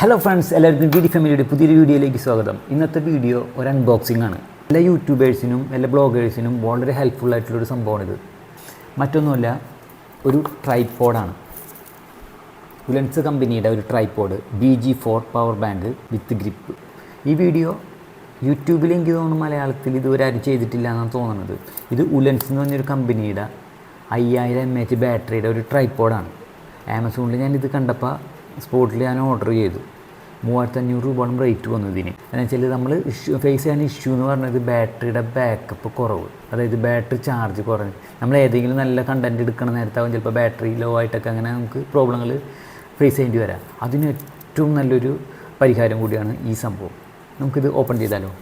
Hello friends എല്ലാവർക്കും D D ഫാമിലിയുടെ പുതിയൊരു വീഡിയോയിലേക്ക് സ്വാഗതം. ഇന്നത്തെ വീഡിയോ ഒരു അൺബോക്സിംഗ് ആണ്. എല്ലാ യൂട്യൂബേഴ്സിനും എല്ലാ ബ്ലോഗേഴ്സിനും വളരെ ഹെൽപ്ഫുൾ ആയിട്ടുള്ളൊരു സംഭവമാണിത്. മറ്റൊന്നുമല്ല ഒരു ട്രൈപ്പോഡാണ് ഉലൻസ് കമ്പനിയുടെ ഒരു tripod B G four power bank with grip ഈ വീഡിയോ യൂട്യൂബിൽ എനിക്ക് തോന്നുന്നു മലയാളത്തിൽ ഇതുവരെ ആരും ചെയ്തിട്ടില്ല എന്നാണ് തോന്നുന്നത്. ഇത് ഉലൻസ് എന്ന് പറഞ്ഞൊരു കമ്പനിയുടെ അയ്യായിരം എം എച്ച് ബാറ്ററിയുടെ ഒരു ട്രൈപ്പോഡാണ് ആമസോണിൽ ഞാൻ ഇത് കണ്ടപ്പോൾ സ്പോട്ടിൽ ഞാൻ ഓർഡർ ചെയ്തു. മൂവായിരത്തി അഞ്ഞൂറ് രൂപയാണ് റേറ്റ് വന്നു ഇതിന് എന്ന് വെച്ചാൽ നമ്മൾ ഇഷ്യൂ ഫേസ് ചെയ്യാൻ ഇഷ്യൂ എന്ന് പറഞ്ഞത് ബാറ്ററിയുടെ ബാക്കപ്പ് കുറവ്. അതായത് ബാറ്ററി ചാർജ് കുറഞ്ഞ്. നമ്മൾ ഏതെങ്കിലും നല്ല കണ്ടന്റ് എടുക്കണ നേരത്താവും ചിലപ്പോൾ ബാറ്ററി ലോ ആയിട്ടൊക്കെ അങ്ങനെ നമുക്ക് പ്രോബ്ലങ്ങൾ ഫേസ് ചെയ്യേണ്ടി വരാം. അതിന് ഏറ്റവും നല്ലൊരു പരിഹാരം കൂടിയാണ് ഈ സംഭവം. നമുക്കിത് ഓപ്പൺ ചെയ്താലോ?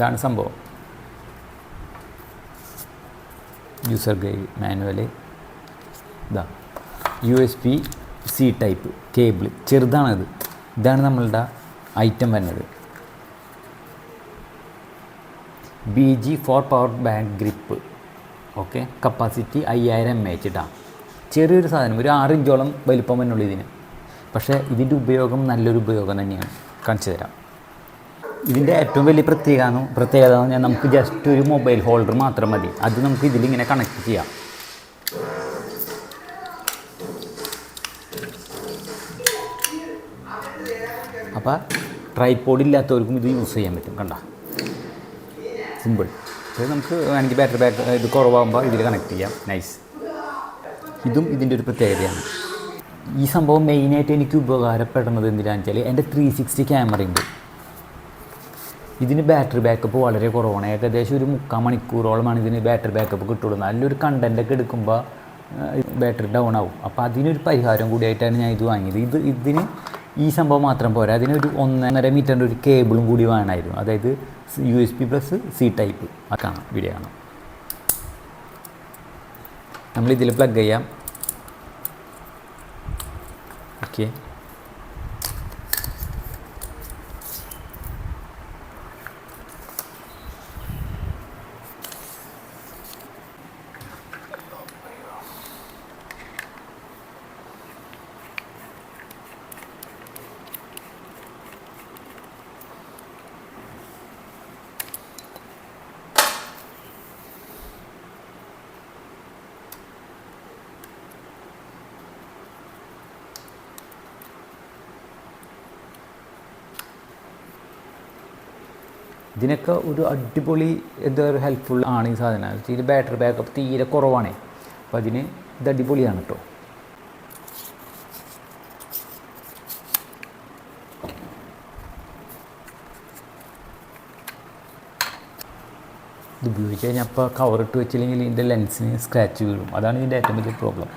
ഇതാണ് സംഭവം. യൂസർ ഗൈഡ് മാനുവൽ ഇതാ. U S B C type cable ചെറുതാണത്. ഇതാണ് നമ്മളുടെ ഐറ്റം വരുന്നത്. B G four power bank grip okay capacity അയ്യായിരം എം എച്ച് ഇട്ടാ ചെറിയൊരു സാധനം. ഒരു ആറ് ഇഞ്ചോളം വലിപ്പം തന്നെയുള്ളൂ ഇതിന്. പക്ഷേ ഇതിന്റെ ഉപയോഗം നല്ലൊരു ഉപയോഗം തന്നെയാണ്. കാണിച്ചു തരാം. ഇതിന്റെ ഏറ്റവും വലിയ പ്രത്യേകത പ്രത്യേകത എന്ന് പറഞ്ഞാൽ നമുക്ക് ജസ്റ്റ് ഒരു മൊബൈൽ ഹോൾഡർ മാത്രം മതി. അത് നമുക്ക് ഇതിലിങ്ങനെ കണക്ട് ചെയ്യാം. അപ്പോൾ ട്രൈപോഡ് ഇല്ലാത്തവർക്കും ഇത് യൂസ് ചെയ്യാൻ പറ്റും കണ്ട? സിമ്പിൾ ഇത് നമുക്ക് വേണമെങ്കിൽ ബാറ്ററി ബാക്ക് ഇത് കുറവാകുമ്പോൾ ഇതിൽ കണക്ട് ചെയ്യാം. നൈസ് ഇതും ഇതിന്റെ ഒരു പ്രത്യേകതയാണ്. ഈ സംഭവം മെയിനായിട്ട് എനിക്ക് ഉപകാരപ്പെടുന്നത് എന്തിനാണെന്ന് വെച്ചാൽ എന്റെ ത്രീ സിക്സ്റ്റി ക്യാമറ ഉണ്ട്. ഇതിന് ബാറ്ററി ബാക്കപ്പ് വളരെ കുറവാണ്. ഏകദേശം ഒരു മുക്കാൽ മണിക്കൂറോളമാണ് ഇതിന് ബാറ്ററി ബാക്കപ്പ് കിട്ടുള്ളൂ. നല്ലൊരു കണ്ടന്റൊക്കെ എടുക്കുമ്പോൾ ബാറ്ററി ഡൗൺ ആവും. അപ്പോൾ അതിനൊരു പരിഹാരം കൂടിയായിട്ടാണ് ഞാൻ ഇത് വാങ്ങിയത്. ഇത് ഇതിന് ഈ സംഭവം മാത്രം പോരാ. അതിനൊരു ഒന്നര മീറ്ററിന്റെ ഒരു കേബിളും കൂടി വേണമായിരുന്നു. അതായത് U S B plus C type കാണാം. വീഡിയോ കാണാം. നമ്മളിതിൽ പ്ലഗ് ചെയ്യാം. ഓക്കെ ഇതിനൊക്കെ ഒരു അടിപൊളി എന്താ പറയുക ഹെൽപ്ഫുൾ ആണ് ഈ സാധനം. ഇതിന്റെ ബാറ്ററി ബാക്കപ്പ് തീരെ കുറവാണ്. അപ്പോൾ അതിന് ഇത് അടിപൊളിയാണ് കേട്ടോ ഇത് ഉപയോഗിച്ച് കഴിഞ്ഞാൽ അപ്പോൾ കവറിട്ട് വെച്ചില്ലെങ്കിൽ ഇതിന്റെ ലെൻസിന് സ്ക്രാച്ച് വീഴും. അതാണ് ഇതിന്റെ ഏറ്റവും വലിയ പ്രോബ്ലം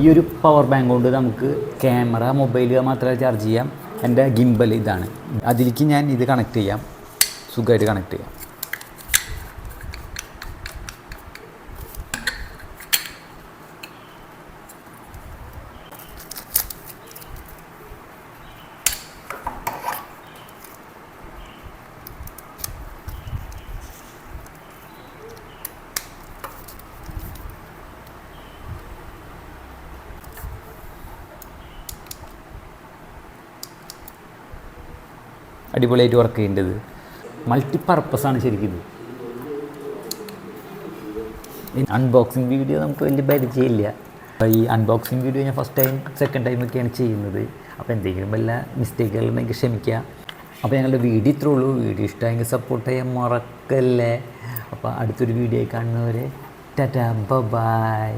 ഈ ഒരു പവർ ബാങ്ക് കൊണ്ട് നമുക്ക് ക്യാമറ മൊബൈൽ മാത്രമേ ചാർജ് ചെയ്യാം. എന്റെ ഗിംബൽ ഇതാണ്. അതിലേക്ക് ഞാൻ ഇത് കണക്ട് ചെയ്യാം. സുഖമായിട്ട് കണക്ട് ചെയ്യാം. അടിപൊളിയായിട്ട് വർക്ക് ചെയ്യേണ്ടത്. മൾട്ടി പർപ്പസാണ് ശരിക്കും അൺബോക്സിങ് വീഡിയോ നമുക്ക് വലിയ പരിചയമില്ല. അപ്പോൾ ഈ അൺബോക്സിങ് വീഡിയോ ഞാൻ ഫസ്റ്റ് ടൈം സെക്കൻഡ് ടൈമൊക്കെയാണ് ചെയ്യുന്നത്. അപ്പോൾ എന്തെങ്കിലും വല്ല മിസ്റ്റേക്കുകൾ ഉണ്ടെങ്കിൽ ക്ഷമിക്കുക അപ്പോൾ ഞങ്ങളുടെ വീഡിയോ ഇത്രേ ഉള്ളൂ. വീഡിയോ ഇഷ്ടമായെങ്കിൽ സപ്പോർട്ട് ചെയ്യാൻ മറക്കല്ലേ. അപ്പോൾ അടുത്തൊരു വീഡിയോ കാണുന്നവരെ ടാറ്റാ ബൈ